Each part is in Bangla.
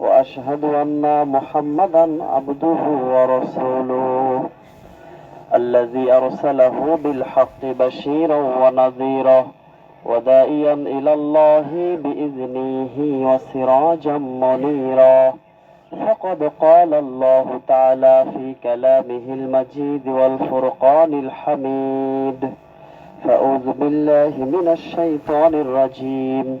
وأشهد أن محمدا عبده ورسوله الذي أرسله بالحق بشيرا ونذيرا ودائيا إلى الله بإذنه وسراجا منيرا. فقد قال الله تعالى في كلامه المجيد والفرقان الحميد. فأعوذ بالله من الشيطان الرجيم.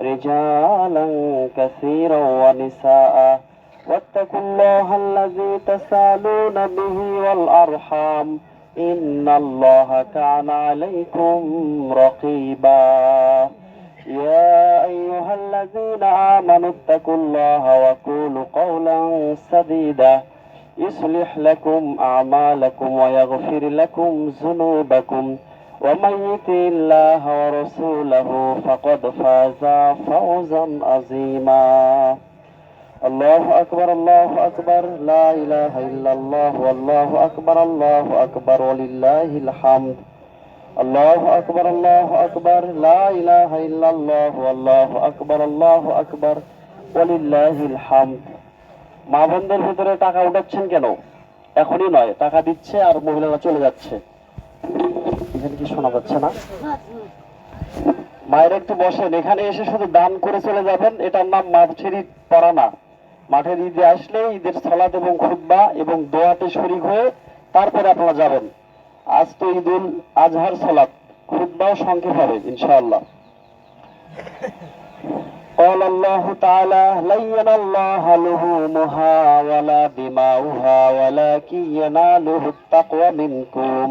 رجالا كثيرا ونساء. واتقوا الله الذي تسألون به والأرحام. إن الله كان عليكم رقيبا. يا أيها الذين آمنوا اتقوا الله وقولوا قولا سديدا. يصلح لكم أعمالكم ويغفر لكم ذنوبكم. ومن يطع الله ورسوله فقد فاز فوزا عظيما الله أكبر الله أكبر لا إله إلا الله والله أكبر الله أكبر ولله الحمد الله أكبر الله أكبر لا إله إلا الله والله أكبر الله أكبر ولله الحمد মা বোনদের ভিতরে টাকা উঠাচ্ছেন কেন এখনই নয় টাকা দিচ্ছে আর মহিলারা চলে যাচ্ছে এখানে কি শোনা যাচ্ছে না মায়ের একটু বসেন এখানে এসে শুধু দান করে চলে যাবেন এটার নাম মাছের ঈদ পড়া না মাঠের ঈদে আসলে ঈদের সালাদ এবং খুদ্া এবং দোয়াতে শরিক হয়ে তারপরে আপনারা যাবেন আজ তো ঈদুল আজহার সালাদ খুদ্াও সংক্ষেপ হবে ইনশাআল্লাহ قال الله تعالى لن ينال الله لحومها ولا دماؤها ولكن يناله التقوى منكم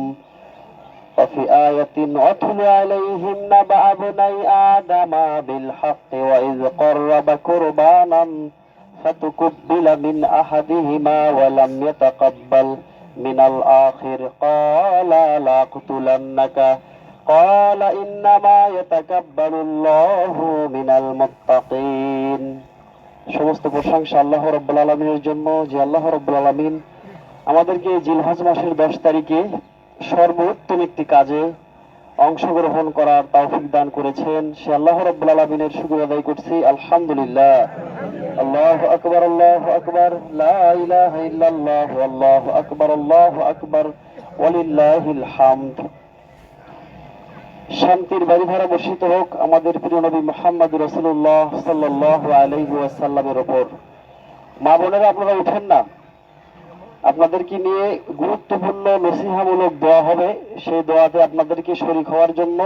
وفي آية أتل عليهم نبأ ابني آدم بالحق وإذ قرب قربانا فتقبل من أحدهما ولم يتقبل من الآخر قال لا أقتلنك قال إنما يتكبل الله من المتقين সমস্ত প্রশংসা আল্লাহ রব্বুল আলমিনের জন্য যে আল্লাহ রব্বুল আলমিন আমাদেরকে জিলহজ মাসের দশ তারিখে সর্বোত্তম একটি কাজে অংশগ্রহণ করার তৌফিক দান করেছেন। সে আল্লাহ রব্বুল আলমিনের শুক্র আদায় করছি। আলহামদুলিল্লাহ। আল্লাহ আকবর আল্লাহ আকবর। লা ইলাহা ইল্লাল্লাহ, আল্লাহু আকবর আল্লাহু আকবর। ওয়ালিল্লাহিল হামদ। শান্তির বাড়ি ধারা বর্ষিত হোক আমাদের প্রিয় নবী মোহাম্মদ রসুল্লাহ সাল্লাহ আলহি ওয়াসাল্লামের ওপর মা বোনেরা, আপনারা উঠেন না। আপনাদেরকে নিয়ে গুরুত্বপূর্ণ নসিহামূলক দোয়া হবে। সেই দোয়াতে আপনাদেরকে শরিক হওয়ার জন্য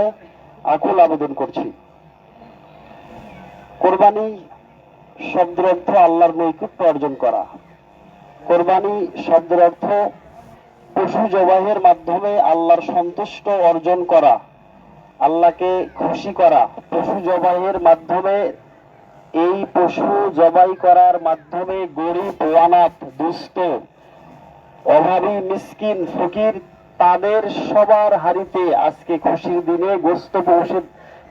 আকুল আবেদন করছি। কোরবানি শব্দের অর্থ আল্লাহর নৈকট্য অর্জন করা। কোরবানি শব্দের অর্থ পশু জবাহের মাধ্যমে আল্লাহর সন্তুষ্ট অর্জন করা, আল্লাহকে খুশি করা। পশু জবাইয়ের মাধ্যমে, এই পশু জবাই করার মাধ্যমে গরিব ওয়ানাথ দুষ্ট অভাবী মিসকিন ফকির, তাদের সবার হারিতে আজকে খুশির দিনে গোস্ত পৌঁছে,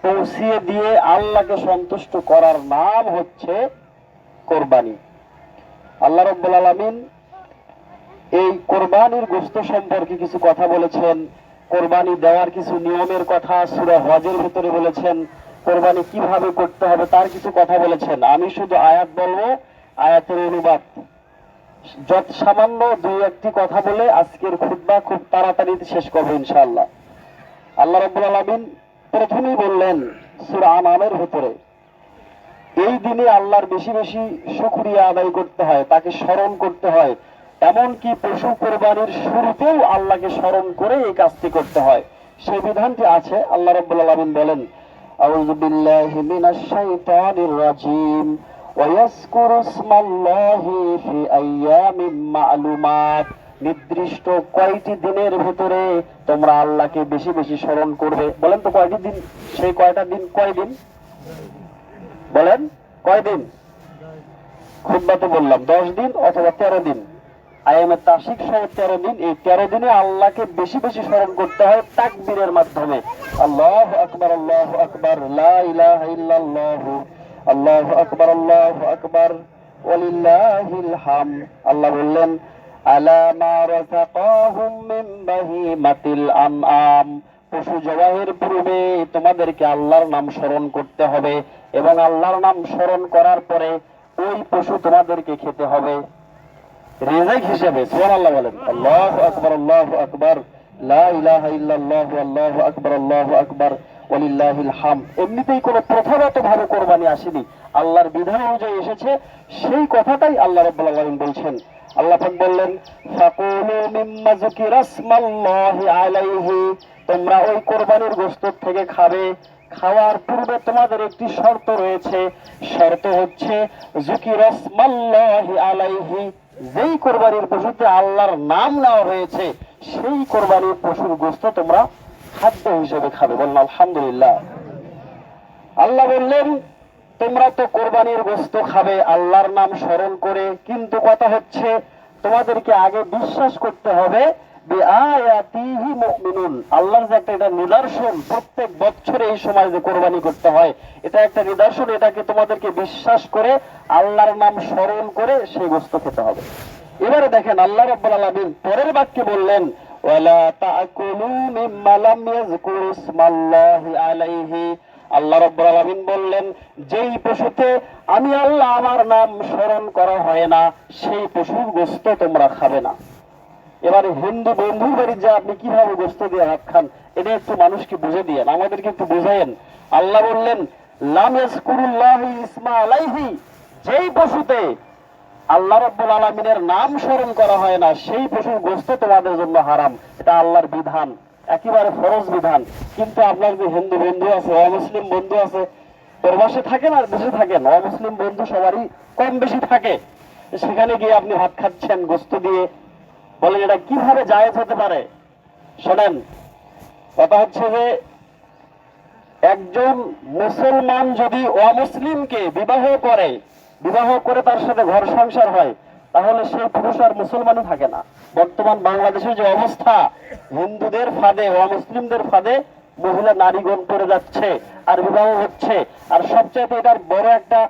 পৌঁছিয়ে দিয়ে আল্লাহকে সন্তুষ্ট করার নাম হচ্ছে কোরবানি। আল্লাহ রব্বুল আলমিন এই কোরবানির গোস্ত সম্পর্কে কিছু কথা বলেছেন, কোরবানি দেওয়ার কিছু নিয়মের কথা সুরা হজের ভিতরে বলেছেন, কোরবানি কীভাবে করতে হবে তার কিছু কথা বলেছেন। আমি শুধু আয়াত বলব, আয়াতের অনুবাদ। যত সামান্য দুই একটি কথা বলে আজকের খুদ্া খুব তাড়াতাড়ি শেষ করব ইনশাআল্লাহ। আল্লাহ রব্বুল আলমিন প্রথমেই বললেন ভিতরে, এই দিনে আল্লাহর বেশি বেশি আদায় করতে হয়, তাকে স্মরণ করতে হয়, এমনকি পশু কোরবানির শুরুতেও আল্লাহকে স্মরণ করে এই কাজটি করতে হয়। সেই বিধানটি আছে, আল্লাহ রাব্বুল আলামিন বলেন, আউযু বিল্লাহি মিনাশ শাইতানির রাজিম। ওয়ায়াজকুরু ইসমাল্লাহি ফি আইয়ামিম মা'লুমাত নির্দিষ্ট কয়টি দিনের ভিতরে তোমরা আল্লাহকে বেশি বেশি স্মরণ করবে। বলেন তো কয়টি দিন? সেই কয়টা দিন কয় দিন? বলেন, কয় দিন? খুদ্বাতে বললাম, দশ দিন অথবা তেরো দিন। আইএমের তাসিক সহ তেরো দিন, এই তেরো দিনে আল্লাহকে বেশি বেশি স্মরণ করতে হয় তাকবীরের মাধ্যমে। আল্লাহ আকবার আল্লাহ আকবার, লা ইলাহা ইল্লাল্লাহ। আল্লাহ আকবার আল্লাহ আকবার, ওয়ালিল্লাহিল হাম। আল্লাহ বললেন মিন বাহিমাতিল পশু জবাহের পূর্বে তোমাদেরকে আল্লাহর নাম স্মরণ করতে হবে এবং আল্লাহর নাম স্মরণ করার পরে ওই পশু তোমাদেরকে খেতে হবে। রেজাক হিসেবে, সুবহানাল্লাহ বলেন, আল্লাহু আকবার আল্লাহু আকবার, লা ইলাহা ইল্লাল্লাহু, আল্লাহু আকবার আল্লাহু আকবার। ওয়ালিল্লাহিল হাম এমনিতেই কোনো প্রথাগত ভাবে কোরবানি আসেনি। আল্লাহর বিধান অনুযায়ী এসেছে। সেই কথাটাই আল্লাহ রাব্বুল আলামিন বলছেন। আল্লাহ বললেন, ফাকুলু মিম্মা যুকিরা ইসমাল্লাহি আলাইহি। তোমরা ওই কোরবানির গোশত থেকে খাবে। খাওয়ার পূর্বে তোমাদের একটি শর্ত রয়েছে। শর্ত হচ্ছে যুকিরা ইসমাল্লাহি আলাইহি। যেই কোরবানির পশুতে আল্লাহর নাম নেওয়া হয়েছে, সেই কোরবানির পশুর গোশত তোমরা খাদ্য হিসেবে খাবে। বললাম আলহামদুলিল্লাহ। আল্লাহ বললেন, তোমরা তো কোরবানির গোস্ত খাবে, আল্লাহর নাম স্মরণ করে। কিন্তু কথা হচ্ছে, তোমাদেরকে আগে বিশ্বাস করতে হবে আল্লাহর যে একটা এটা নিদর্শন, প্রত্যেক বছরে এই সময় যে কোরবানি করতে হয়, এটা একটা নিদর্শন, এটাকে তোমাদেরকে বিশ্বাস করে, আল্লাহর নাম স্মরণ করে সেই গোস্ত খেতে হবে। এবারে দেখেন, আল্লাহ রাব্বুল আলামিন পরের বাক্যে বললেন ওয়ালা তাকুলু মিম্মা লাম ইয়াযকুর ইসমাল্লাহি আলাইহি আল্লাহ রাব্বুল আলামিন বললেন, যেই পশুতে আমি আল্লাহ আমার নাম স্মরণ করা হয় না, সেই পশুর গোস্ত তোমরা খাবে না। এবারে হিন্দু বন্ধুর বাড়ি যা আপনি কীভাবে গোস্ত দিয়ে ভাত খান, এটা একটু মানুষকে বুঝে দিয়েন আমাদেরকে একটু বুঝাইন আল্লাহ বললেন, লাম ইয়াজকুরুল্লাহ ইসমা আলাইহি, যেই পশুতে আল্লাহ রাব্বুল আলামিনের নাম স্মরণ করা হয় না, সেই পশুর গোস্ত তোমাদের জন্য হারাম। এটা আল্লাহর বিধান, একেবারে ফরজ বিধান। কিন্তু আপনার যে হিন্দু বন্ধু আছে, অমুসলিম বন্ধু আছে, প্রবাসে থাকেন আর দেশে থাকেন, অমুসলিম বন্ধু সবারই কম বেশি থাকে। সেখানে গিয়ে আপনি ভাত খাচ্ছেন গোস্ত দিয়ে। বলেন, এটা কীভাবে জায়েজ হতে পারে? শোনেন, কথা হচ্ছে যে একজন মুসলমান যদি অমুসলিমকে বিবাহ করে বিবাহ করে তার সাথে ঘর সংসার হয়, তাহলে সেই পুরুষ আর মুসলমানই থাকে না। বর্তমান বাংলাদেশের যে অবস্থা, হিন্দুদের ফাঁদে অমুসলিমদের ফাঁদে মহিলা নারীগণ করে যাচ্ছে আর বিবাহ হচ্ছে। আর সবচেয়ে এটার বড় একটা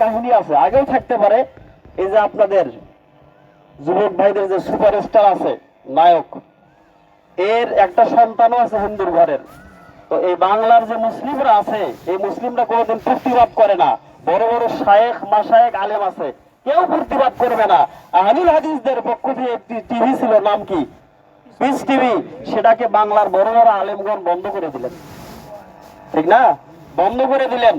কাহিনী আছে। আগেও থাকতে পারে, এই যে আপনাদের যুবক ভাইদের যে সুপারস্টার আছে, নায়ক, এর একটা সন্তানও আছে হিন্দুর ঘরের। তো এই বাংলার যে মুসলিমরা আছে, এই মুসলিমরা কোনোদিন প্রতিবাদ করে না। বড় বড় শায়েখ মাসায়েক আলেম আছে। কেউ প্রতিবাদ করবে না। আহলুল হাদিসদের পক্ষ থেকে একটি টিভি ছিল, নাম কি? Peace TV. সেটাকে বাংলার বড় বড় আলেমগণ বন্ধ করে দিলেন। ঠিক না? বন্ধ করে দিলেন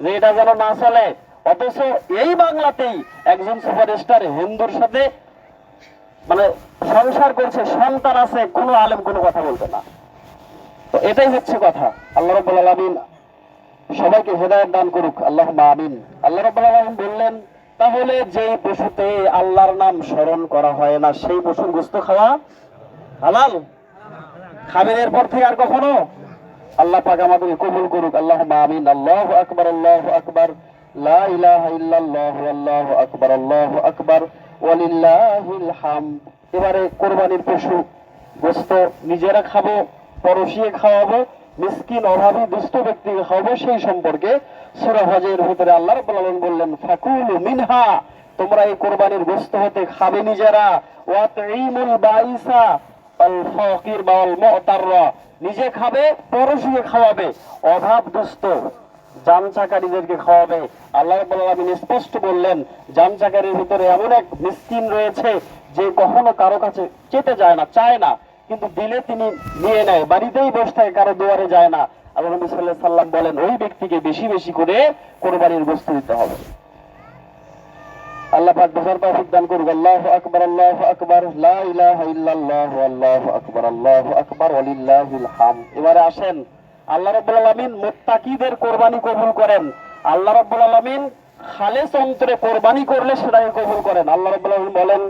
যে এটা যেন না চলে। অথচ এই বাংলাতেই একজন সুপারস্টার হিন্দুর সাথে মানে সংসার করছে, সন্তান আছে, কোনো আলেম কোনো কথা বলবে না। তো এটাই হচ্ছে কথা। আল্লাহ রাব্বুল আলামিন সবাইকে হেদায়েত দান করুক আল্লাহ আমিন। আল্লাহ রাব্বুল আলামিন বললেন, তাহলে যেই পশুতে আল্লাহর নাম স্মরণ করা হয় না, সেই পশুর গোস্ত খাওয়া হালাল? খাবেন এরপর থেকে আর কখনো? আল্লাহ পাক আমাদের কবুল করুক আল্লাহ আমিন। আল্লাহ আকবার আল্লাহ আকবার। লা ইলাহা ইল্লাল্লাহ, আল্লাহু আকবার আল্লাহু আকবার। ওয়ালিল্লাহিল হামদ। এবারে কোরবানির পশু গোস্ত নিজেরা খাব পরশিয়ে খাওয়াবো মিসকিন অভাবী দুস্থ ব্যক্তিকে খাওয়াবো সেই সম্পর্কে সূরা হজের ভিতরে আল্লাহ রাব্বুল বললেন, ফাকুলু মিনহা তোমরা এই কোরবানির গোস্ত হতে খাবে নিজেরা ওয়াতঈমুল বাইসা আল ফাকির বা আল মুতাররা নিজে খাবে পরশুকে খাওয়াবে। অভাব দুস্থ জাম চাকারীদেরকে খাওয়াবে। আল্লাহ রাব্বুল স্পষ্ট বললেন জাম চাকারির ভিতরে এমন এক মিসকিন রয়েছে, যে কখনো কারও কাছে চেতে যায় না, চায় না। কিন্তু দিলে তিনি নিয়ে নেয়। বাড়িতেই বসে থাকে, কারও দুয়ারে যায় না। আল্লাহ নবী আলাইহি সাল্লাম বলেন, ওই ব্যক্তিকে বেশি বেশি করে কোরবানির বস্তু দিতে হবে। আল্লাহ পাক করুক। লা ইল্লাল্লাহু ওয়ালিল্লাহিল এবারে আসেন। আল্লাহ রাব্বুল আলামিন মুত্তাকিদের কোরবানি কবুল করেন। আল্লাহ রাব্বুল আলামিন খালেস অন্তরে কোরবানি করলে সেটাকে কবুল করেন। আল্লাহ রাব্বুল আলামিন বলেন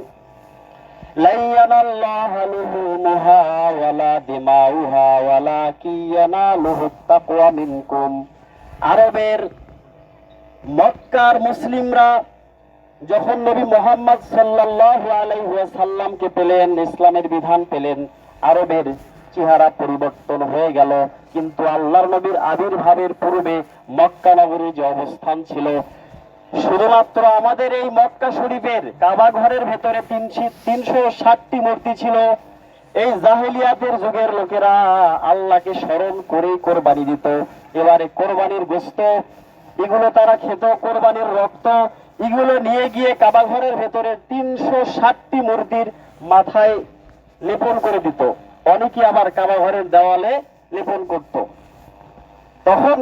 لن ينال لحومها ولا دماؤها ولكن يناله التقوى منكم আরবের মক্কার মুসলিমরা যখন নবী মোহাম্মদ সাল্লাল্লাহু আলাইহি ওয়াসাল্লামকে পেলেন ইসলামের বিধান পেলেন আরবের চেহারা পরিবর্তন হয়ে গেল কিন্তু আল্লাহর নবীর আবির্ভাবের পূর্বে মক্কা নগরীর যে অবস্থান ছিল শুধুমাত্র আমাদের এই মক্কা শরীফের কাবা ঘরের ভেতরে তিনশি ষাটটি মূর্তি ছিল। এই জাহেলিয়াতের যুগের লোকেরা আল্লাহকে স্মরণ করেই কোরবানি দিত। এবারে কোরবানির গোস্ত এগুলো তারা খেত, কোরবানির রক্ত, এগুলো নিয়ে গিয়ে কাবা ঘরের ভেতরে তিনশো ষাটটি মূর্তির মাথায় লেপন করে দিত। অনেকে আবার কাবা ঘরের দেওয়ালে লেপন করতো। তখন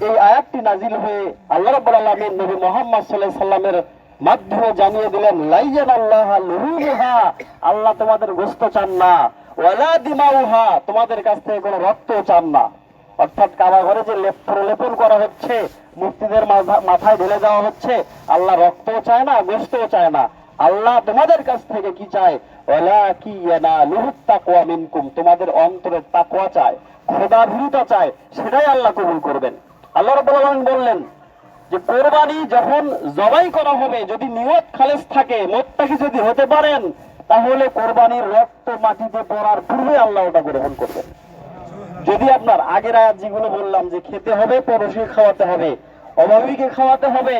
এই আয়াতটি নাজিল হয়ে আল্লাহ রাব্বুল আলামিন নবী মুহাম্মদ সাল্লাল্লাহু সাল্লামের মাধ্যমে জানিয়ে দিলেন লাইয়ান আল্লাহ লুহুমুহা, আল্লাহ তোমাদের গোশত চান না। ওয়ালা দিমাউহা, তোমাদের কাছ থেকে কোনো রক্ত চান না। অর্থাৎ কাবা ঘরে যে লেপ প্রলেপন করা হচ্ছে, মূর্তিদের মাথা- মাথায় ঢেলে দেওয়া হচ্ছে, আল্লাহ রক্তও চায় না গোশতও চায় না। আল্লাহ তোমাদের কাছ থেকে কি চায়? ওয়ালা কি তাকওয়া মিনকুম তোমাদের অন্তরের তাকওয়া চায় খোদা ভীরুতা চায়, সেটাই আল্লাহ কবুল করবেন। আল্লাহ রাব্বুল বললেন যে, কোরবানি যখন জবাই করা হবে, যদি নিয়ত খালেস থাকে, মোত্তাকি যদি হতে পারেন, তাহলে কোরবানির রক্ত মাটিতে পড়ার পূর্বে আল্লাহ ওটা গ্রহণ করবেন। যদি আপনার আগের আয়াত যেগুলো বললাম যে, খেতে হবে পরশকে খাওয়াতে হবে, অভাবীকে খাওয়াতে হবে,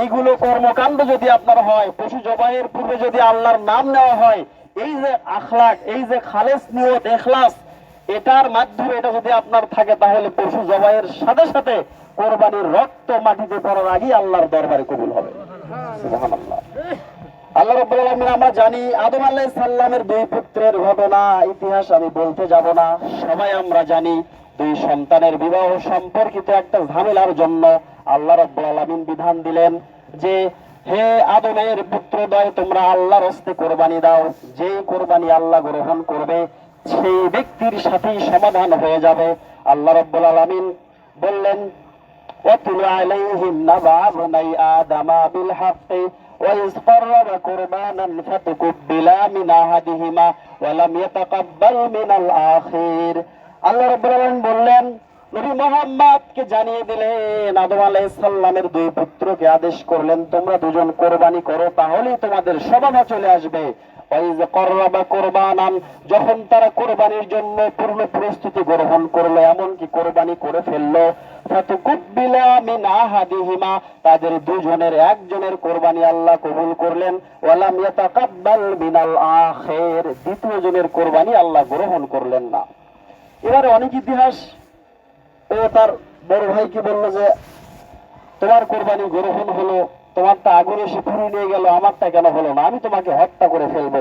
এইগুলো কর্মকাণ্ড যদি আপনার হয়, পশু জবাইয়ের পূর্বে যদি আল্লাহর নাম নেওয়া হয়, এই যে আখলাক, এই যে খালেস নিয়ত, এখলাস এটার মাধ্যমে এটা যদি আপনার থাকে, তাহলে পশু জবাইয়ের সাথে সাথে কোরবানির রক্ত মাটিতে পড়ার আগেই আল্লাহর দরবারে কবুল হবে। আল্লাহ রাব্বুল আমরা জানি আদম দুই পুত্রের ঘটনা, ইতিহাস আমি বলতে যাব না। সবাই আমরা জানি দুই সন্তানের বিবাহ সম্পর্কিত একটা ঝামেলার জন্য আল্লাহ রাব্বুল আলামিন বিধান দিলেন যে, হে আদমের পুত্রদয় তোমরা আল্লাহর হস্তে কোরবানি দাও। যেই কোরবানি আল্লাহ গ্রহণ করবে সেই ব্যক্তির সাথেই সমাধান হয়ে যাবে আল্লাহ রাব্বুল আলামিন বললেন واتل عليهم نبع بني آدم بالحق وإذ قرب قربانا فتقبل من أحدهما ولم يتقبل من الآخر আল্লাহ রাব্বুল আলামিন বললেন নবী মোহাম্মদকে জানিয়ে দিলেন আদম আলাইহিস সালামের দুই পুত্রকে আদেশ করলেন তোমরা দুজন কোরবানি করো তাহলেই তোমাদের সমাধা চলে আসবে ওয়াইজ কররাবা কোরবানান যখন তারা কোরবানির জন্য পূর্ণ প্রস্তুতি গ্রহণ করল, এমনকি কোরবানি করে ফেলল তাদের দুজনের একজনের কোরবানি আল্লাহ কবুল করলেন মিনাল দ্বিতীয় জনের কোরবানি আল্লাহ গ্রহণ করলেন না। এবারে অনেক ইতিহাস, ও তার বড় ভাইকে বলল যে, তোমার কোরবানি গ্রহণ হলো তোমারটা আগুন এসে পুড়ে নিয়ে গেল, আমারটা কেন হলো না? আমি তোমাকে হত্যা করে ফেলব।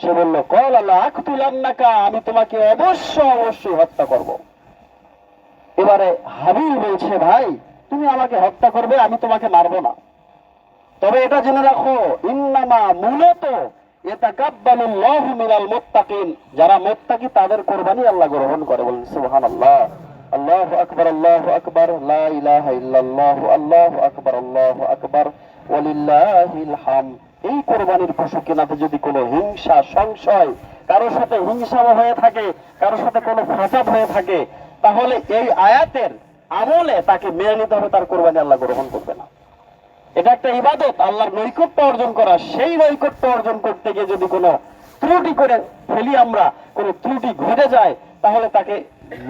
সে বলল কল আল্লাহ আখ তুলান্নাকা আমি তোমাকে অবশ্য অবশ্যই হত্যা করব। এবারে হাবিল বলছে, ভাই, তুমি আমাকে হত্যা করবে, আমি তোমাকে মারবো না। তবে এটা জেনে রাখো, ইন্নামা মূলত ইয়াতাকাব্বালুল্লাহু মিনাল মুত্তাকিন, যারা মুত্তাকি, তাদের কোরবানি আল্লাহ গ্রহণ করে। বলেন, সুবহানাল্লাহ। আল্লাহু আকবার আল্লাহু আকবার, লা ইলাহা ইল্লাল্লাহু, আল্লাহু আকবার আল্লাহু আকবার। এই কোরবানির পশু কেনাতে যদি কোনো হিংসা, সংশয় কারোর সাথে হিংসা হয়ে থাকে, কারোর সাথে কোনো ফাসাদ হয়ে থাকে, তাহলে এই আয়াতের আমলে তাকে মেনে নিতে হবে, তার কোরবানি আল্লাহ গ্রহণ করবে না। এটা একটা ইবাদত, আল্লাহর নৈকট্য অর্জন করা। সেই নৈকট্য অর্জন করতে গিয়ে যদি কোনো ত্রুটি করে ফেলি আমরা, কোনো ত্রুটি ঘটে যায়, তাহলে তাকে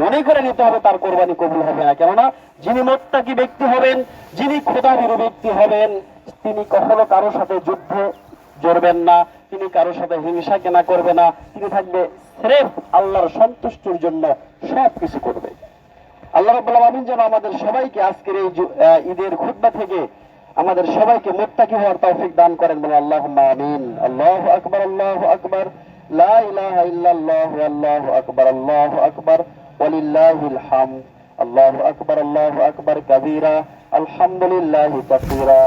মনে করে নিতে হবে, তার কোরবানি কবুল হবে না। কেননা যিনি মোত্তাকি ব্যক্তি হবেন, যিনি খোদাবিরু ব্যক্তি হবেন তিনি কখনো কারোর সাথে যুদ্ধে জড়বেন না, তিনি কারোর সাথে হিংসা কেনা করবে না, তিনি থাকবে স্রেফ আল্লাহর সন্তুষ্টির জন্য সব কিছু করবে। আল্লাহ রাব্বুল আলামিন যেন আমাদের সবাইকে আজকের এই ঈদের খুতবা থেকে আমাদের সবাইকে মুত্তাকি হওয়ার তৌফিক দান করেন বলে আল্লাহুম্মা আমিন। আল্লাহু আকবার, আল্লাহ আকবার। লা ইলাহা ইল্লাল্লাহু, আল্লাহু আকবার আল্লাহু আকবার। ওয়ালিল্লাহিল হামদ। আল্লাহ আকবার আল্লাহ আকবার কবিরা, আলহামদুলিল্লাহ কবিরা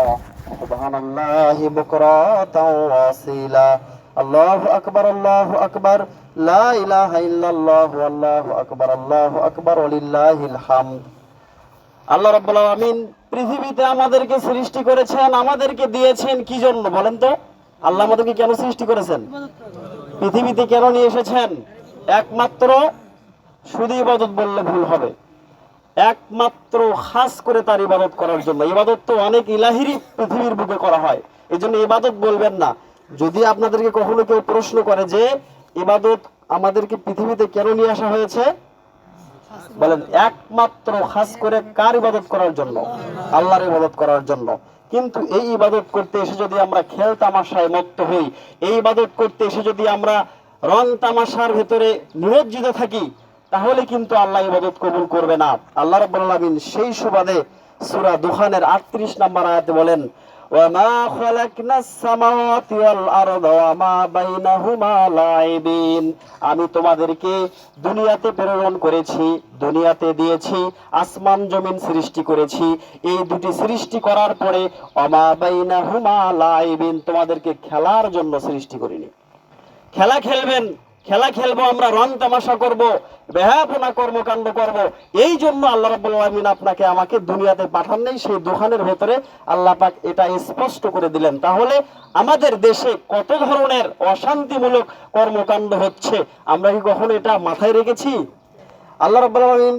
সুবহানাল্লাহি বুকরাতাও ওয়াসিলা। আল্লাহু আকবার আল্লাহু আকবার। লা ইলাহা ইল্লাল্লাহু, আল্লাহু আকবার আল্লাহু আকবার, ওয়ালিল্লাহিল হামদ। আল্লাহ রাব্বুল আলামিন পৃথিবীতে আমাদেরকে সৃষ্টি করেছেন, আমাদেরকে দিয়েছেন কি জন্য বলেন তো? আল্লাহ আমাদেরকে কেন সৃষ্টি করেছেন? পৃথিবীতে কেন নিয়ে এসেছেন? একমাত্র শুধু ইবাদত বললে ভুল হবে। একমাত্র খাস করে তার ইবাদত করার জন্য। ইবাদত তো অনেক ইলাহিরই পৃথিবীর বুকে করা হয়। এই জন্য ইবাদত বলবেন না। যদি আপনাদেরকে কখনো কেউ প্রশ্ন করে যে, ইবাদত আমাদেরকে পৃথিবীতে কেন নিয়ে আসা হয়েছে? বলেন, একমাত্র খাস করে কার ইবাদত করার জন্য? আল্লাহর ইবাদত করার জন্য। কিন্তু এই ইবাদত করতে এসে যদি আমরা খেল তামাশায় মত্ত হই, এই ইবাদত করতে এসে যদি আমরা রং তামাশার ভেতরে নিমজ্জিত থাকি তাহলে কিন্তু আল্লাহ ইবাদত কবুল করবে না। আল্লাহ রাব্বুল আলামিন সেই সুবাদে সূরা দুখানের 38 নম্বর আয়াতে বলেন আমি তোমাদেরকে দুনিয়াতে প্রেরণ করেছি, দুনিয়াতে দিয়েছি, আসমান জমিন সৃষ্টি করেছি। এই দুটি সৃষ্টি করার পরে ওয়ামা বাইনাহুমা লাইবিন, তোমাদেরকে খেলার জন্য সৃষ্টি করিনি। খেলা খেলবেন খেলা খেলব, আমরা রং তামাশা করব বেহাপনা কর্মকাণ্ড করব। এই জন্য আল্লাহ রাব্বুল আপনাকে আমাকে দুনিয়াতে পাঠান নেই, সেই দোকানের ভেতরে আল্লাহ পাক এটা স্পষ্ট করে দিলেন। তাহলে আমাদের দেশে কত ধরনের অশান্তিমূলক কর্মকাণ্ড হচ্ছে? আমরা কি কখনো এটা মাথায় রেখেছি? আল্লাহ রাব্বুল আলামিন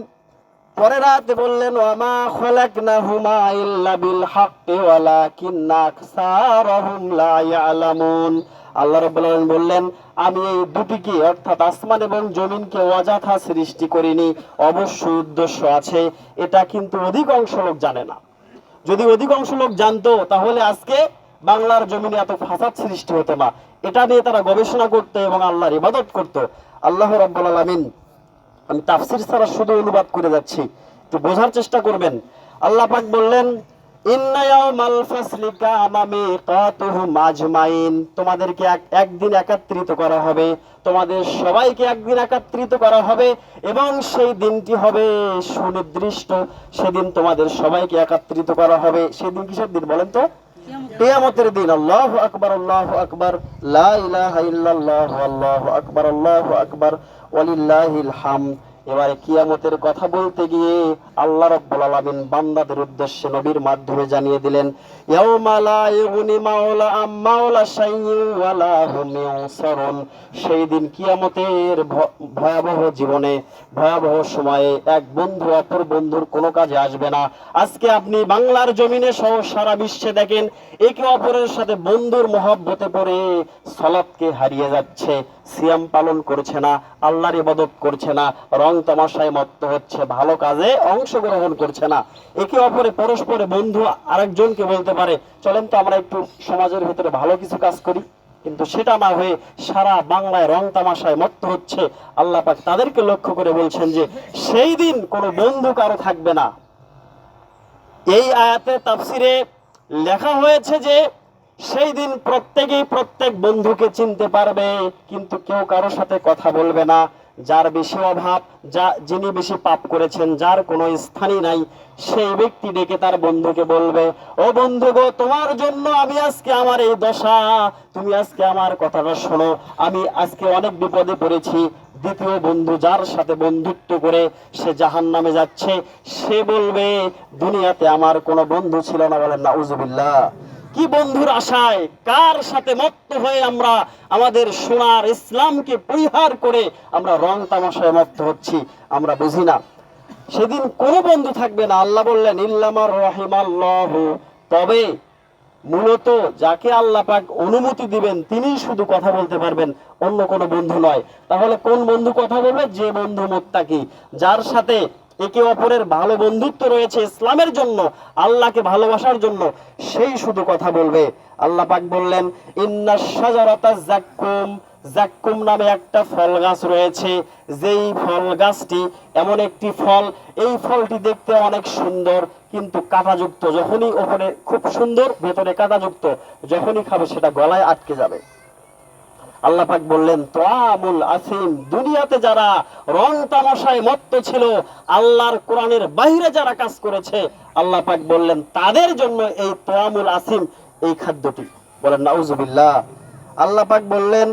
পরের রাতে বললেন, ওয়ামা খলাকনাহুমা ইল্লা বিল হাক্কি, ওয়ালাকিন্না আকসারাহুম লা ইয়ালামুন। আল্লাহ আলামিন বললেন, আমি এই দুটিকে, অর্থাৎ আসমান এবং জমিনকে অযথা সৃষ্টি করিনি, অবশ্য উদ্দেশ্য আছে, এটা কিন্তু অধিকাংশ লোক জানে না। যদি অধিকাংশ লোক জানতো, তাহলে আজকে বাংলার জমিনে এত ফাসাদ সৃষ্টি হতো না। এটা নিয়ে তারা গবেষণা করতো এবং আল্লাহর ইবাদত করতো। আল্লাহ রাব্বুল আলামিন, আমি তাফসির ছাড়া শুধু অনুবাদ করে যাচ্ছি। একটু বোঝার চেষ্টা করবেন। আল্লাহ পাক বললেন তোমাদেরকে একদিন একত্রিত করা হবে। তোমাদের সবাইকে একদিন একত্রিত করা হবে এবং সেই দিনটি হবে সুনির্দিষ্ট। সেদিন তোমাদের সবাইকে একত্রিত করা হবে। সেদিন কিসের দিন বলেন তো? কিয়ামতের দিন। আল্লাহু আকবার আল্লাহু আকবার। লা ইলাহা ইল্লাল্লাহু আল্লাহু আকবার আল্লাহু আকবার। ওয়ালিল্লাহিল হামদ। এবারে কিয়ামতের কথা বলতে গিয়ে আল্লাহ রাব্বুল আলামিন বান্দাদের উদ্দেশ্যে নবীর মাধ্যমে জানিয়ে দিলেন সেই দিন কিয়ামতের ভয়াবহ জীবনে, ভয়াবহ সময়ে এক বন্ধু অপর বন্ধুর কোনো কাজে আসবে না। আজকে আপনি বাংলার জমিনে সহ সারা বিশ্বে দেখেন, একে অপরের সাথে বন্ধুর মহব্বতে পড়ে সলাৎকে হারিয়ে যাচ্ছে। সিয়াম পালন করছে না, আল্লাহর ইবাদত করছে না, রং তামাশায় মত্ত হচ্ছে, ভালো কাজে অংশগ্রহণ করছে না। একে অপরে পরস্পরে বন্ধু আরেকজনকে বলতে পারে, চলেন তো আমরা একটু সমাজের ভিতরে ভালো কিছু কাজ করি। কিন্তু সেটা না হয়ে সারা বাংলায় রং তামাশায় মত্ত হচ্ছে। আল্লাহ পাক তাদেরকে লক্ষ্য করে বলছেন যে, সেই দিন কোনো বন্ধু কারও থাকবে না। এই আয়াতে তাফসিরে লেখা হয়েছে যে, সেই দিন প্রত্যেকেই প্রত্যেক বন্ধুকে চিনতে পারবে, কিন্তু কেউ কারোর সাথে কথা বলবে না। যার বেশি অভাব, যা যিনি বেশি পাপ করেছেন, যার কোনো স্থানই নাই, সেই ব্যক্তি ডেকে তার বন্ধুকে বলবে, ও বন্ধু গো, তোমার জন্য আমি আজকে আমার এই দশা। তুমি আজকে আমার কথাটা শোনো। আমি আজকে অনেক বিপদে পড়েছি। দ্বিতীয় বন্ধু যার সাথে বন্ধুত্ব করে সে জাহান নামে যাচ্ছে, সে বলবে, দুনিয়াতে আমার কোনো বন্ধু ছিল না বলেন না উজুবিল্লাহ কি বন্ধুর আশায়, কার সাথে মত্ত হয়ে আমরা আমাদের সোনার ইসলামকে পরিহার করে আমরা রং তামাশায় মত্ত হচ্ছি, আমরা বুঝি না। সেদিন কোনো বন্ধু থাকবে না। আল্লাহ বললেন, ইল্লামার রহিমাল্লাহ। তবে মূলত যাকে আল্লাহ পাক অনুমতি দিবেন, তিনিই শুধু কথা বলতে পারবেন, অন্য কোনো বন্ধু নয়। তাহলে কোন বন্ধু কথা বলবে? যে বন্ধু মোত্তাকি, যার সাথে একে অপরের ভালো বন্ধুত্ব রয়েছে ইসলামের জন্য, আল্লাহকে ভালোবাসার জন্য, সেই শুধু কথা বলবে। আল্লাহ পাক বললেন, ইন্না শাজারাতা জাক্কুম। জাক্কুম নামে একটা ফল গাছ রয়েছে। যেই ফল গাছটি এমন একটি ফল, এই ফলটি দেখতে অনেক সুন্দর, কিন্তু কাঁটাযুক্ত। যখনই ওখানে খুব সুন্দর, ভেতরে কাঁটাযুক্ত, যখনই খাবে সেটা গলায় আটকে যাবে। আল্লাহ পাক বললেন, তোয়ামুল আসিম, দুনিয়াতে যারা রং তামাশায় মত্ত ছিল, আল্লাহর কোরআনের বাইরে যারা কাজ করেছে, আল্লাহ পাক বললেন, তাদের জন্য এই তোয়ামুল আসিম এই খাদ্যটি। বলেন, নাউজুবিল্লাহ। আল্লাহ পাক বললেন,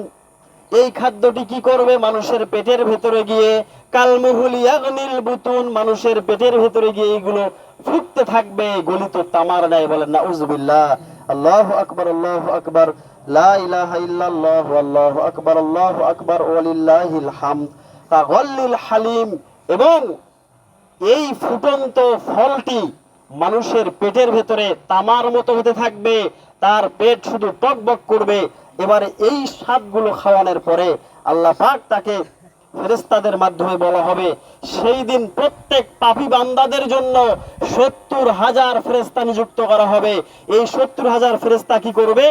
এই খাদ্যটি কি করবে মানুষের পেটের ভেতরে গিয়ে? কালমুহুলিয়াগনিল বুতুন, মানুষের পেটের ভেতরে গিয়ে এইগুলো ফুটতে থাকবে, গলিত তামার নেয়। বলেন, নাউজুবিল্লাহ। আল্লাহু আকবার আল্লাহু আকবার। লা ইলাহা ইল্লাল্লাহ আকবার হালিম। এবং এই ফুটন্ত ফলটি মানুষের পেটের ভেতরে তামার মতো হতে থাকবে, তার পেট শুধু টকবক করবে। এবারে এই স্বাদগুলো খাওয়ানোর পরে আল্লাহ পাক তাকে ফেরেস্তাদের মাধ্যমে বলা হবে, সেই দিন প্রত্যেক পাপী বান্দাদের জন্য সত্তর হাজার ফেরেস্তা নিযুক্ত করা হবে। এই সত্তর হাজার ফেরেস্তা কি করবে?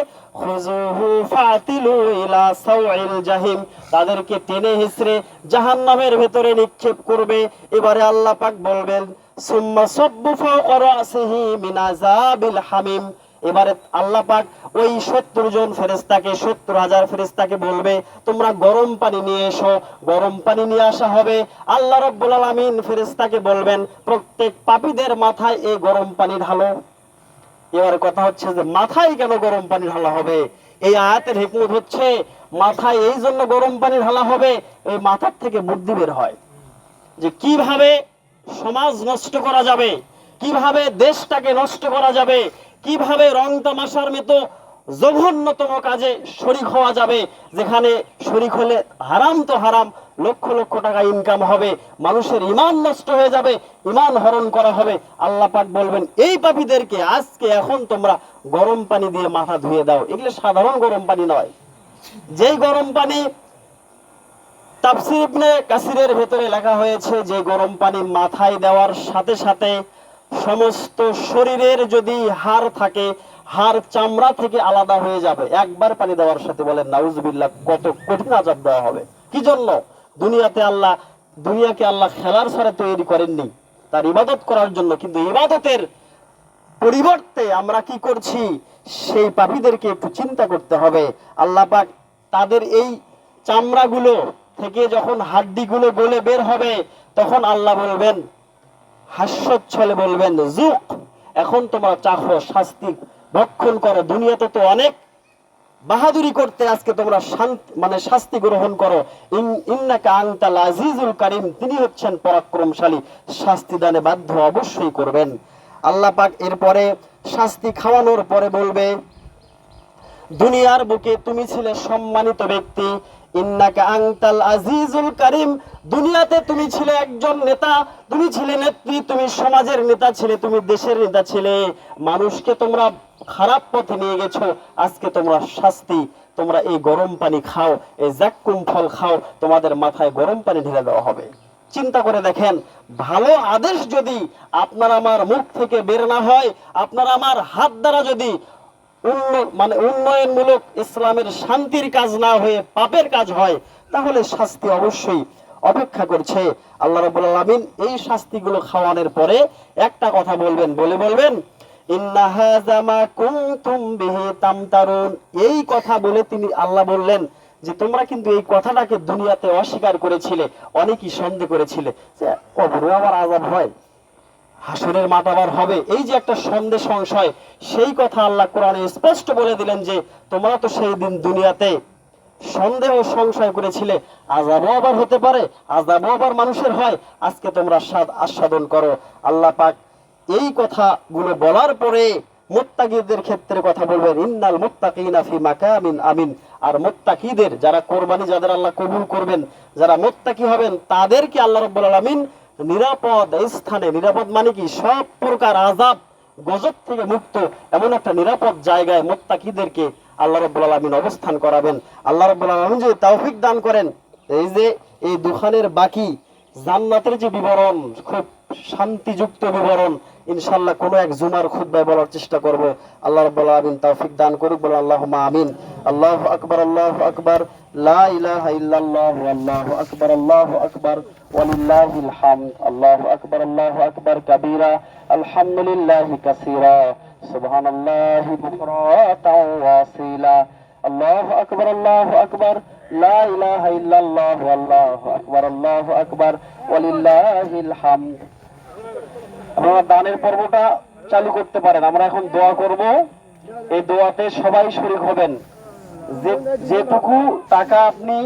জাহিম। তাদেরকে টেনে হিসড়ে জাহান্নামের ভেতরে নিক্ষেপ করবে। এবারে আল্লাহ পাক বলবেন, সুম্মা সাব্বু ফাওকা হামিম। এবারে আল্লাহ পাক ওই সত্তর জন ফেরেস্তাকে সত্তর হাজার ফেরেস্তাকে বলবে, তোমরা গরম পানি নিয়ে এসো, গরম পানি নিয়ে আসা হবে। আল্লাহ রব্বুল আলামিন ফেরেস্তাকে বলবেন, প্রত্যেক পাপীদের মাথায় এই গরম পানি ঢালো। এবারে কথা হচ্ছে যে, মাথায় কেন গরম পানি ঢালা হবে? এই আয়াতের হিকমত হচ্ছে, মাথায় এই জন্য গরম পানি ঢালা হবে, এই মাথার থেকে বুদ্ধি বের হয়। যে কীভাবে সমাজ নষ্ট করা যাবে, কীভাবে দেশটাকে নষ্ট করা যাবে কীভাবে রং তামাশার মতো জঘন্যতম কাজে শরিক হওয়া যাবে? যেখানে শরিক হলে হারাম তো হারাম, লক্ষ লক্ষ টাকা ইনকাম হবে, মানুষের ইমান নষ্ট হয়ে যাবে ইমান হরণ করা হবে। আল্লাহ পাক বলবেন, এই পাপীদেরকে আজকে এখন তোমরা গরম পানি দিয়ে মাথা ধুয়ে দাও। এগুলো সাধারণ গরম পানি নয়। যেই গরম পানি তাফসির ইবনে কাসিরের ভেতরে লেখা হয়েছে, যে গরম পানি মাথায় দেওয়ার সাথে সাথে সমস্ত শরীরের যদি হাড় থাকে, হাড় চামড়া থেকে আলাদা হয়ে যাবে। একবার পানি দেওয়ার সাথে বলেন, নাউজুবিল্লাহ, কত কঠিন আজাব দেওয়া হবে। কি জন্য? দুনিয়াতে আল্লাহ, দুনিয়াকে আল্লাহ খেলার সারে তৈরি করেননি। তার ইবাদত করার জন্য। কিন্তু ইবাদতের পরিবর্তে আমরা কি করছি? সেই পাপীদেরকে একটু চিন্তা করতে হবে। আল্লাহ পাক তাদের এই চামড়াগুলো থেকে যখন হাড্ডিগুলো গলে বের হবে, তখন আল্লাহ বলবেন হাস্যচ্ছলে বলবেন জুক এখন তোমরা চাখো শাস্তি ভক্ষণ করো, দুনিয়াতে তো অনেক বাহাদুরি করতে আজকে তোমরা শান্তি মানে শাস্তি গ্রহণ করো। ইন- ইন্নাকা আনতাল আজিজুল কারিম, তিনি হচ্ছেন পরাক্রমশালী, শাস্তি দানে বাধ্য অবশ্যই করবেন। আল্লাহ পাক এরপরে শাস্তি খাওয়ানোর পরে বলবে, দুনিয়ার বুকে তুমি ছিলে সম্মানিত ব্যক্তি দুনিয়াতে তুমি ছিলে একজন নেতা, তুমি ছিলে নেত্রী, তুমি সমাজের নেতা ছিলে, তুমি দেশের নেতা ছিলে। মানুষকে তোমরা খারাপ পথে নিয়ে গেছো, আজকে তোমরা শাস্তি, তোমরা এই গরম পানি খাও, এই জাক্কুম ফল খাও, তোমাদের মাথায় গরম পানি ঢেলে দেওয়া হবে। চিন্তা করে দেখেন, ভালো আদেশ যদি আপনার আমার মুখ থেকে বের না হয়, আপনার আমার হাত দ্বারা যদি মানে উন্নয়নমূলক ইসলামের শান্তির কাজ না হয়ে পাপের কাজ হয়, তাহলে শাস্তি অবশ্যই অপেক্ষা করছে। আল্লাহ রাব্বুল আলামিন এই শাস্তিগুলো খাওয়ানোর পরে একটা কথা বলবেন, বলে বলবেন এই কথা বলে তিনি আল্লাহ বললেন যে, তোমরা কিন্তু এই কথাটাকে দুনিয়াতে অস্বীকার করেছিলে, অনেকই সন্দেহ করেছিলে। যে কবরে আবার আযাব হয়। হাসরের মাঠ আবার হবে। এই যে একটা সন্দেহ, সংশয়, সেই কথা আল্লাহ কোরআনে স্পষ্ট বলে দিলেন যে, তোমরা তো সেই দিন দুনিয়াতে সন্দেহ সংশয় করেছিলে। আজাবও আবার হতে পারে আজাবও আবার মানুষের হয়। আজকে তোমরা স্বাদ আস্বাদন করো। আল্লাহ পাক এই কথাগুলো বলার পরে মুত্তাকিদের ক্ষেত্রে কথা বলবেন, ইন্নাল মুত্তাকিনা ফি মাকামিন আমিন। আর মুত্তাকিদের, যারা কোরবানি, যাদের আল্লাহ কবুল করবেন, যারা মুত্তাকি হবেন, তাদেরকে আল্লাহ রাব্বুল আলামিন নিরাপদ স্থানে, নিরাপদ মানে কি? সব প্রকার আজাব গজব থেকে মুক্ত এমন একটা নিরাপদ জায়গায় মোত্তাকিদেরকে আল্লাহ রব্বুল আলমিন অবস্থান করাবেন। আল্লাহ রব্বুল আলমিন যদি তৌফিক দান করেন। এই যে এই দোকানের বাকি জান্নাতের যে বিবরণ, খুব শান্তিযুক্ত বিবরণ, ইনশাআল্লাহ কোন এক জুমার খুতবায় বলার চেষ্টা করব। আল্লাহ রাব্বুল তৌফিক দান করুক, বলে আল্লাহুম্মা আমিন। আল্লাহু আকবার আল্লাহু আকবার। আল্লাহু আল্লাহু ওয়ালিল্লাহিল হামদ, আল্লাহু আল্লাহু কাবীরা। আলহামদুলিল্লাহি কাসীরা। সুবহানাল্লাহি বুকরাতাও ওয়াসিলা। আল্লাহু আকবার আল্লাহু আকবার। লা ইলাহা ইল্লাল্লাহ, আল্লাহু আকবার আল্লাহু আকবার। ওয়ালিল্লাহিল হামদ। আপনারা দানের পর্বটা চালু করতে পারেন। আমরা এখন দোয়া করব। এই দোয়াতে সবাই শরিক হবেন। যেটুকু টাকা আপনি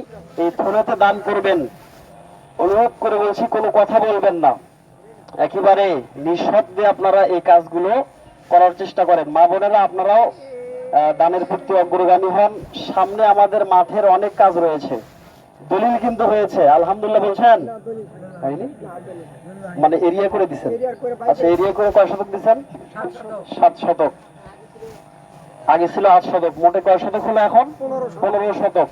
এই ফোনেতে দান করবেন, অনুরোধ করে বলছি, কোনো কথা বলবেন না। একেবারে নিঃশব্দে আপনারা এই কাজগুলো করার চেষ্টা করেন। মা বোনেরা, আপনারাও দানের প্রতি অগ্রগামী হন। সামনে আমাদের মাঠের অনেক কাজ রয়েছে। দলিল কিন্তু হয়েছে আলহামদুলিল্লাহ বলছেন? মানে এরিয়া করে দিছেন। আচ্ছা এরিয়া করে কয় শতক দিছেন? সাত শতক। আগে ছিল আট শতক মোটে কয় শতক হলো এখন? পনেরো শতক।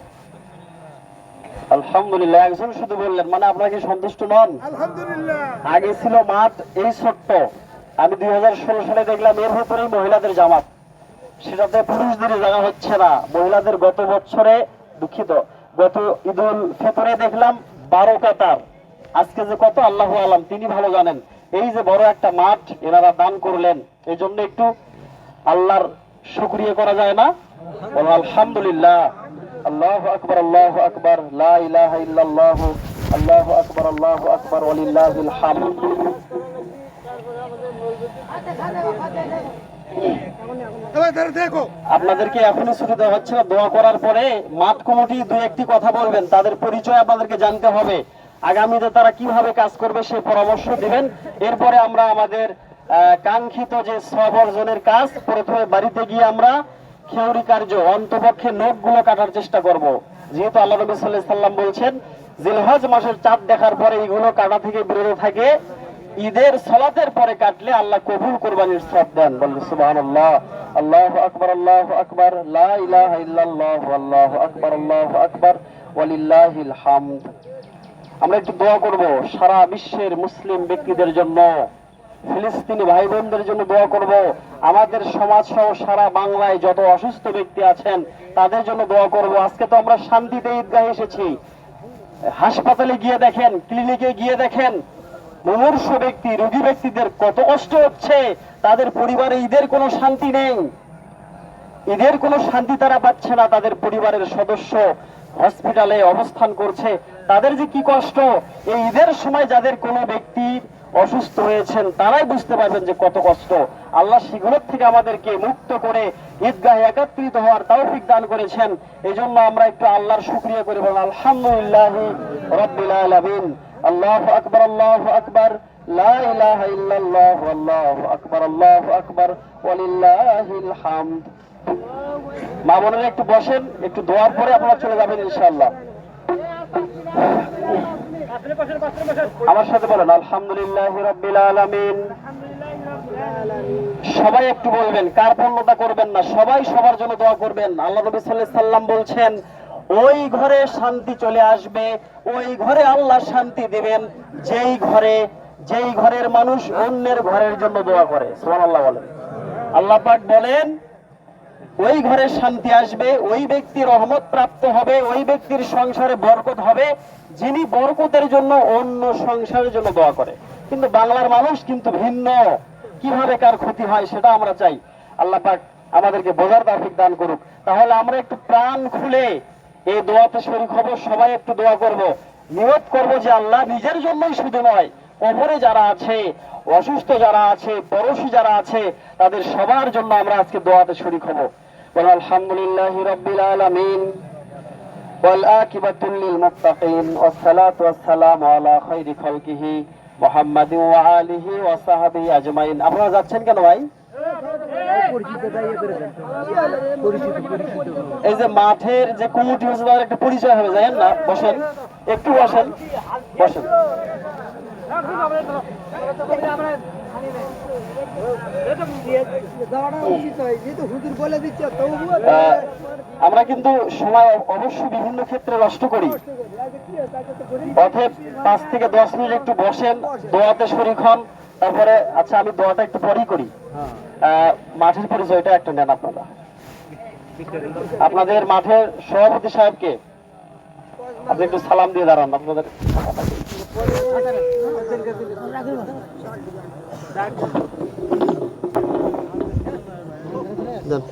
আলহামদুলিল্লাহ একজন শুধু বললেন মানে আপনারা কি সন্তুষ্ট নন? আগে ছিল মাঠ এই ছোট্ট। আমি দুই হাজার ষোলো সালে দেখলাম এর ভেতরেই মহিলাদের জামাত। সেটাতে পুরুষদের জায়গা হচ্ছে না। মহিলাদের গত বছরে দুঃখিত। গত ঈদুল ফিতরে দেখলাম বারো কাতার আজকে যে কত আল্লাহ আলাম, তিনি ভালো জানেন। এই যে বড় একটা মাঠ, এনারা দান করলেন। এই জন্য একটু আল্লাহর শুক্রিয়া করা যায় না? আলহামদুলিল্লাহ। আল্লাহ আকবর আল্লাহ আকবর, লা ইলাহা ইল্লাল্লাহ, আল্লাহ আকবর আল্লাহ আকবর, ওয়ালিল্লাহিল হামদ। আপনাদেরকে এখনই ছুটি দেওয়া হচ্ছে দোয়া করার পরে মাঠ কমিটি দু একটি কথা বলবেন। তাদের পরিচয় আপনাদেরকে জানতে হবে। আগামীতে তারা কীভাবে কাজ করবে সে পরামর্শ দিবেন। এরপরে আমরা আমাদের কাঙ্ক্ষিত যে সব কাজ, প্রথমে বাড়িতে গিয়ে আমরা খেউরি কার্য, অন্তপক্ষে নখগুলো কাটার চেষ্টা করব। যেহেতু আল্লাহ নবী সাল্লাহ সাল্লাম বলছেন, জিলহজ মাসের চাঁদ দেখার পরে এইগুলো কাটা থেকে বিরত থাকে। ঈদের সালাতের পরে কাটলে আল্লাহ কবুল কোরবানির সব দেন। বললে, সুবহানাল্লাহ। আল্লাহু আকবার আকবর আকবার। লা ইলাহা ইল্লাল্লাহ, আল্লাহু আকবার আল্লাহু আকবার। ওয়ালিল্লাহিল হামদ। আমরা একটু দোয়া করব সারা বিশ্বের মুসলিম ব্যক্তিদের জন্য। ফিলিস্তিনি ভাই বোনদের জন্য দোয়া করব। আমাদের সমাজ সহ সারা বাংলায় যত অসুস্থ ব্যক্তি আছেন, তাদের জন্য দোয়া করব। আজকে তো আমরা শান্তিতে ঈদগাহে এসেছি। হাসপাতালে গিয়ে দেখেন, ক্লিনিকে গিয়ে দেখেন। মুমূর্ষ ব্যক্তি, রোগী ব্যক্তিদের কত কষ্ট হচ্ছে, তাদের পরিবারে ঈদের কোনো শান্তি নেই। ঈদের কোনো শান্তি তারা পাচ্ছে না, তাদের পরিবারের সদস্য হসপিটালে অবস্থান করছে। তাদের যে কি কষ্ট? এই ঈদের সময় যাদের কোনো ব্যক্তি অসুস্থ হয়েছেন, তারাই বুঝতে পারবেন যে কত কষ্ট। আল্লাহ সেগুলোর থেকে আমাদেরকে মুক্ত করে, ঈদগাহে একত্রিত হওয়ার তৌফিক দান করেছেন। এই জন্য আমরা একটু আল্লাহর শুক্রিয়া করি, বলুন, আলহামদুলিল্লাহ রব্বিল আলামিন। আল্লাহ আকবার আল্লাহ আকবার। লা ইলাহা ইল্লাল্লাহ, আল্লাহু আকবার আকবার। ওয়ালিল্লাহিল হামদ। মা বোনেরা একটু বসেন, একটু দোয়ার পরে আপনারা চলে যাবেন ইনশাআল্লাহ। আমার সাথে বলেন, আলহামদুলিল্লাহ রাব্বিল আলামিন। সবাই একটু বলবেন, কার পূর্ণতা করবেন না? সবাই সবার জন্য দোয়া করবেন। আল্লাহ নবী সাল্লাম বলছেন, ওই ঘরে শান্তি চলে আসবে, ওই ঘরে আল্লাহ শান্তি দিবেন। যেই ঘরে, যেই ঘরের মানুষ অন্যের ঘরের জন্য দোয়া করে। সুবহানাল্লাহ বলেন। আল্লাহ পাক বলেন ওই ঘরে শান্তি আসবে, ওই ব্যক্তি রহমত প্রাপ্ত হবে, ওই ব্যক্তির সংসারে বরকত হবে, যিনি বরকতের জন্য অন্য সংসারের জন্য দোয়া করে। কিন্তু বাংলার মানুষ কিন্তু ভিন্ন। কীভাবে কার ক্ষতি হয় সেটা আমরা চাই। আল্লাহ পাক আমাদেরকে বোঝার তাফিক দান করুক। তাহলে আমরা একটু প্রাণ খুলে এই দোয়াতে শরীক হব, সবাই একটু দোয়া করব। নিয়ত করব যে আল্লাহ নিজের জন্যই শুধু নয়, কবরে যারা আছে, অসুস্থ যারা আছে, পড়োশী যারা আছে, তাদের সবার জন্য আমরা আজকে দোয়াতে শরীক হব। বল আলহামদুলিল্লাহ রব্বিল আলামিন والآكبة للمتقين والصلاة والسلام على خير خلقه محمد وآله وصحبه أجمعين আপনারা যাচ্ছেন কেন ভাই এই যে মাঠের যে কমিটি হচ্ছে তাদের একটা পরিচয় হবে জানেন না বসেন একটু বসেন বসেন আমরা কিন্তু সময় অবশ্য বিভিন্ন ক্ষেত্রে নষ্ট করি। অতএব পাঁচ থেকে দশ মিনিট একটু বসেন, দোয়াতে শরিক হন। তারপরে আচ্ছা আমি দোয়াটা একটু পরেই করি। মাঠের পরিচয়টা একটা নেন আপনারা। আপনাদের মাঠের সভাপতি সাহেবকে আপনি একটু সালাম দিয়ে দাঁড়ান, আপনাদের দেন।